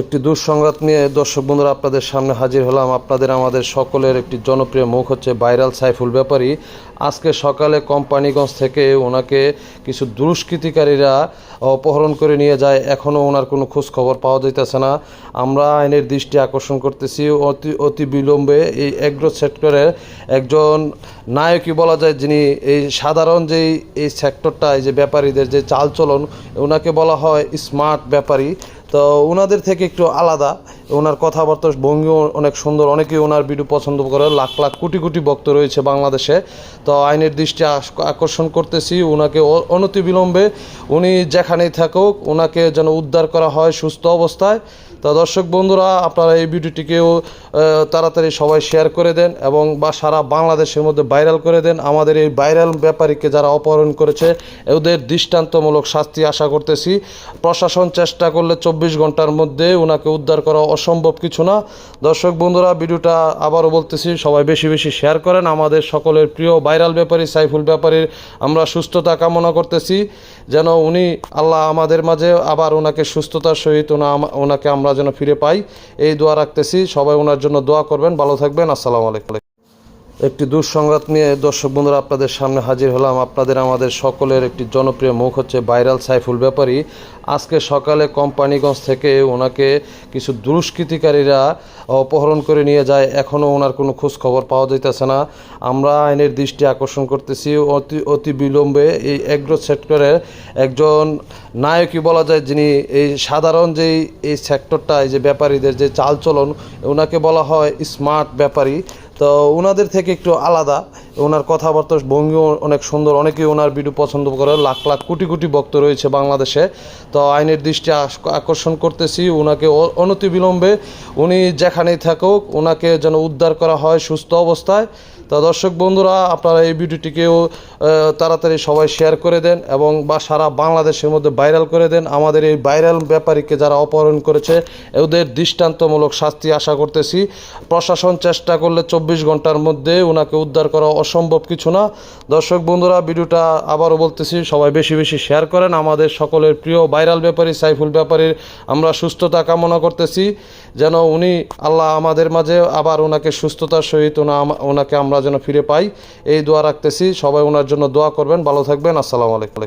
একটি দুঃসংবাদ নিয়ে দর্শক বন্ধুরা আপনাদের সামনে হাজির হলাম। আপনাদের আমাদের সকলের একটি জনপ্রিয় মুখ হচ্ছে ভাইরাল সাইফুল ব্যাপারী। আজকে সকালে কোম্পানিগঞ্জ থেকে ওনাকে কিছু দুষ্কৃতিকারীরা অপহরণ করে নিয়ে যায়। এখনও ওনার কোনো খোঁজ খবর পাওয়া যাইতেছে না। আমরা আইনের দৃষ্টি আকর্ষণ করতেছি। অতি অতি বিলম্বে এই এগ্রো সেক্টরের একজন নায়কই বলা যায়, যিনি এই সাধারণ যেই, এই সেক্টরটা, এই যে ব্যাপারীদের যে চালচলন, ওনাকে বলা হয় স্মার্ট ব্যাপারী। তো ওনাদের থেকে একটু আলাদা। ওনার কথাবার্তা ভঙ্গিও অনেক সুন্দর। অনেকেই ওনার ভিডিও পছন্দ করে। লাখ লাখ কোটি কোটি ভক্ত রয়েছে বাংলাদেশে। তো আইনের দৃষ্টি আকর্ষণ করতেছি। ওনাকে অ- অনতিবিলম্বে উনি যেখানেই থাকুক ওনাকে যেন উদ্ধার করা হয় সুস্থ অবস্থায়। তো দর্শক বন্ধুরা, আপনারা এই ভিডিওটিকেও তাড়াতাড়ি সবাই শেয়ার করে দেন এবং বা সারা বাংলাদেশের মধ্যে ভাইরাল করে দেন। আমাদের এই ভাইরাল ব্যাপারীকে যারা অপহরণ করেছে, ওদের দৃষ্টান্তমূলক শাস্তি আশা করতেছি। প্রশাসন চেষ্টা করলে চব্বিশ ঘণ্টার মধ্যে ওনাকে উদ্ধার করা অসম্ভব কিছু না। দর্শক বন্ধুরা, ভিডিওটা আবারও বলতেছি, সবাই বেশি বেশি শেয়ার করেন। আমাদের সকলের প্রিয় ভাইরাল ব্যাপারী, সাইফুল ব্যাপারীর আমরা সুস্থতা কামনা করতেছি। যেন উনি আল্লাহ আমাদের মাঝে আবার ওনাকে সুস্থতার সহিত ওনা ওনাকে আমরা যেন ফিরে পাই। এই দোয়া রাখতেছি। সবাই ওনার জন্য দোয়া করবেন। ভালো থাকবেন। আসসালামু আলাইকুম। একটি দুঃসংবাদ নিয়ে দর্শক বন্ধুরা আপনাদের সামনে হাজির হলাম। আপনাদের আমাদের সকলের একটি জনপ্রিয় মুখ হচ্ছে ভাইরাল সাইফুল ব্যাপারী। আজকে সকালে কোম্পানিগঞ্জ থেকে ওনাকে কিছু দুষ্কৃতিকারীরা অপহরণ করে নিয়ে যায়। এখনও ওনার কোনো খোঁজ খবর পাওয়া যাইতেছে না। আমরা আইনের দৃষ্টি আকর্ষণ করতেছি। অতি অতি বিলম্বে এই এগ্রো সেক্টরের একজন নায়কই বলা যায়, যিনি এই সাধারণ যেই, এই সেক্টরটা এই যে ব্যাপারীদের যে চালচলন, ওনাকে বলা হয় স্মার্ট ব্যাপারী। তো ওনাদের থেকে একটু আলাদা। ওনার কথাবার্তা ভঙ্গিও অনেক সুন্দর। অনেকেই ওনার ভিডিও পছন্দ করে। লাখ লাখ, কোটি কোটি ভক্ত রয়েছে বাংলাদেশে। তো আইনের দৃষ্টি আকর্ষণ করতেছি। ওনাকে অনতিবিলম্বে উনি যেখানেই থাকুক, ওনাকে যেন উদ্ধার করা হয় সুস্থ অবস্থায়। তো দর্শক বন্ধুরা, আপনারা এই ভিডিওটিকেও তাড়াতাড়ি সবাই শেয়ার করে দেন এবং বা সারা বাংলাদেশের মধ্যে ভাইরাল করে দেন। আমাদের এই ভাইরাল ব্যাপারীকে যারা অপহরণ করেছে ওদের দৃষ্টান্তমূলক শাস্তি আশা করতেছি। প্রশাসন চেষ্টা করলে চব্বিশ ঘণ্টার মধ্যে ওনাকে উদ্ধার করা অসম্ভব কিছু না। দর্শক বন্ধুরা, ভিডিওটা আবারও বলতেছি, সবাই বেশি বেশি শেয়ার করেন। আমাদের সকলের প্রিয় ভাইরাল ব্যাপারী, সাইফুল ব্যাপারীর আমরা সুস্থতা কামনা করতেছি। যেন উনি আল্লাহ আমাদের মাঝে আবার ওনাকে সুস্থতার সহিত ওনা ওনাকে আমরা যেন ফিরে পাই। এই দোয়া রাখতেছি। সবাই ওনার জন্য দোয়া করবেন। ভালো থাকবেন। আসসালামু আলাইকুম।